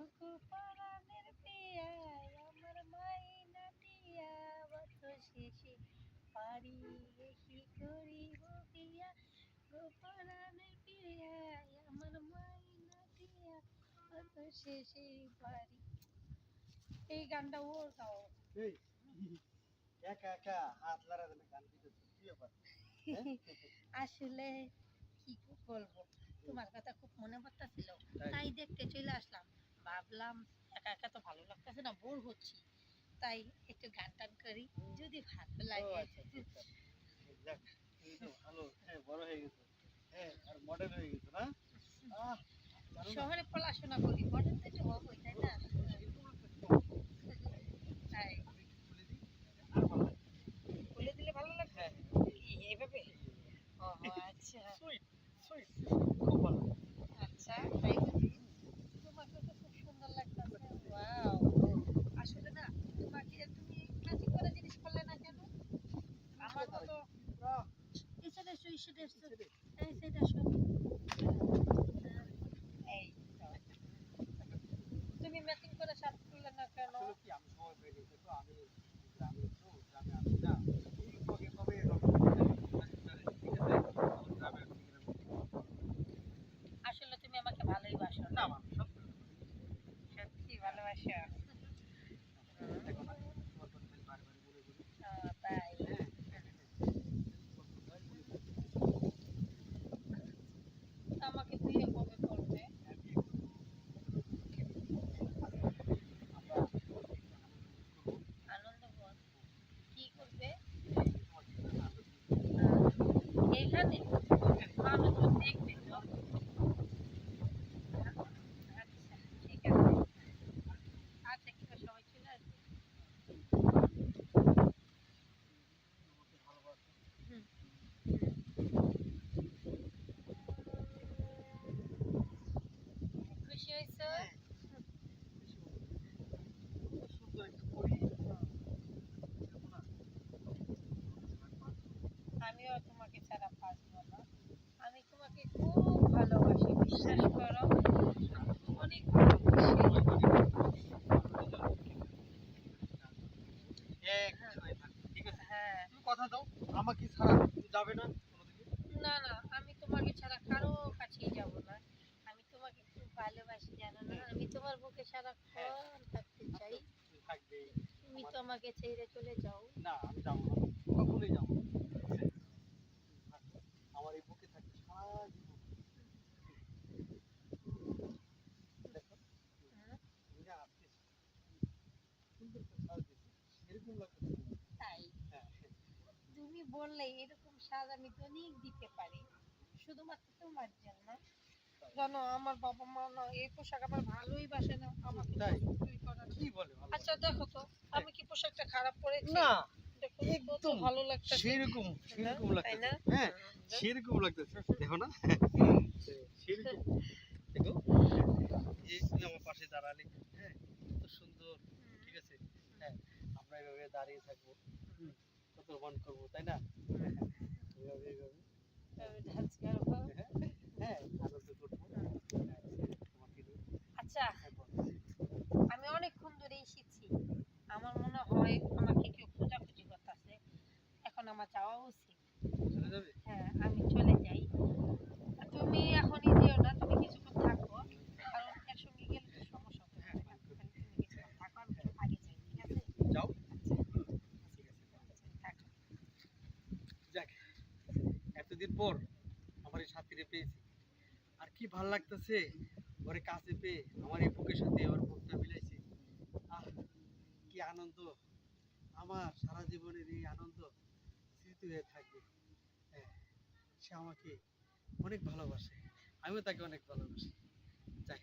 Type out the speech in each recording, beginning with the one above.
ওগো পরাণের পিয়া আমার মাইনা দিয়া শেষে পারি কি করিব পিয়া গো পরাণের পিয়া আমার মাইনা দিয়া শেষে পারি। এই গানটা ওর গাও। এই, একা একা হাত গান দিতেছে কি ব্যাপার? হ্যাঁ? আসলে কি বলব তোমার কথা খুব মনে পড়তেছিল। তাই? তাই দেখতে চলে আসলাম। ভাবলাম একা একা তো ভালো লাগতেছে না বোর হচ্ছি। তাই একটু গান টান করি যদি ভালো লাগে। আচ্ছা, আচ্ছা, আচ্ছা। ভালো হ্যাঁ বড় হয়ে গেছো। হ্যাঁ আর মডেল হয়ে গেছো না? শহরে পড়াশোনা করি মডেল তো একটু হবই তাই না? তাই। খুলে দিলে ভালো লাগবে? হ্যাঁ, ও আচ্ছা। Sweet, খুব ভালো। আচ্ছা তাই বুঝি? তোমাকে তো খুব সুন্দর লাগতেছে ওয়াও আসলে না তোমাকে তুমি ম্যাচিং করা জিনিস করলে না কেন আমার তো আহ, এই সাইডে এসো এই সাইডে এসো ছেড়ে। এই সাইডে আসো এই তো। তুমি ম্যাচিং করে শার্ট খুললে না কেন আসলে কি আমি সময় পেয়ে গেছি তো আমি গ্রামে তো গ্রামে আসি না এই কবে কবে এরকম ঠিক আছে আমার গ্রামে আসি গ্রামে। আসলে তুমি আমাকে ভালোই বাসো না না আমার সত্যি সত্যি ভালোবাসো দেখো না তোমার কথা আমি বারবার বলে বলি আহ, তাই হ্যাঁ আমাকে বিয়ে কবে করবে আনন্দ বল কি করবে এখানে মানুষজন দেখবে তো আচ্ছা ঠিক আছে আচ্ছা কি সবাই চলে আসবে হুম খুশি হয়েছো আমিও তোমাকে ছাড়া বাঁচবো না। আমি তোমাকে খুব ভালোবাসি বিশ্বাস করো। অনেক হ্যাঁ। কথা দাও আমাকে ছাড়া যাবে না না না আমি তোমাকে ছাড়া কারও কাছেই যাব না। আমি তোমাকে খুব ভালোবাসি জানো না? আমি তোমার বুকে সারাক্ষণ থাকতে চাই। তুমি তুমি তো আমাকে ছেড়ে চলে যাও। না আমি যাব না। কখনোই যাব না আমার এই বুকে থাকবে সারা জীবন দেখো হুম, তুমি না আজকে সুন্দর করে সাজ দিয়েছ। এরকম লাগছে তাই হ্যাঁ তুমি বললে এরকম সাজ আমি তো অনেক দিতে পারি শুধুমাত্র তোমার জন্য। জানো আমার বাবা মা না এই পোশাক আমার ভালোই বাসে না আমাকে। কি বলে আচ্ছা দেখো তো আমি কি পোশাকটা খারাপ পরেছি? না একদম ভালো লাগছে সেরকম সেরকম লাগতেছে। হ্যাঁ সেরকম লাগতেছে। দেখো না। সেরকম। দেখো এই তুমি আমার পাশে দাঁড়ালে হ্যাঁ কত সুন্দর। ঠিক আছে? হ্যাঁ আমরা এভাবে দাঁড়িয়ে থাকব। হুম, বন করব তাই না? এভাবে এভাবে ডান্স করব হ্যাঁ, হ্যাঁ হ্যাঁ, তোমাকে নিয়ে আচ্ছা হ্যাঁ, বলো। আমি অনেকক্ষণ ধরে এসেছি আমার মনে হয় আমাকে কেউ খোঁজাখুঁজি করতেছে এখন আমার যাওয়া উচিত চলে যাবে হ্যাঁ আমি চলে যাই আর তুমি এখনই যেও না তুমি কিছুক্ষণ থাকো কারণ একসঙ্গে গেলে তো সমস্যা হবে হ্যাঁ, তাহলে তুমি কিছুক্ষণ থাকো আমি একটু আগে যাই ঠিক আছে যাও আচ্ছা ঠিক আছে থাকো যাক এতদিন পর আমার এই সাথীরে পেয়েছি। আর কি ভালো লাগতেছে ওরে কাছে পেয়ে আমার এই বুকের সাথে ওর বুকটা মিলাইছে। আহ কি আনন্দ। আমার সারা জীবনের এই আনন্দ স্মৃতি হয়ে থাকবে। হ্যাঁ, সে আমাকে অনেক ভালোবাসে। আমিও তাকে অনেক ভালোবাসি। যাই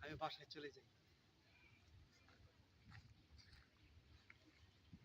আমি বাসায় চলে যাই।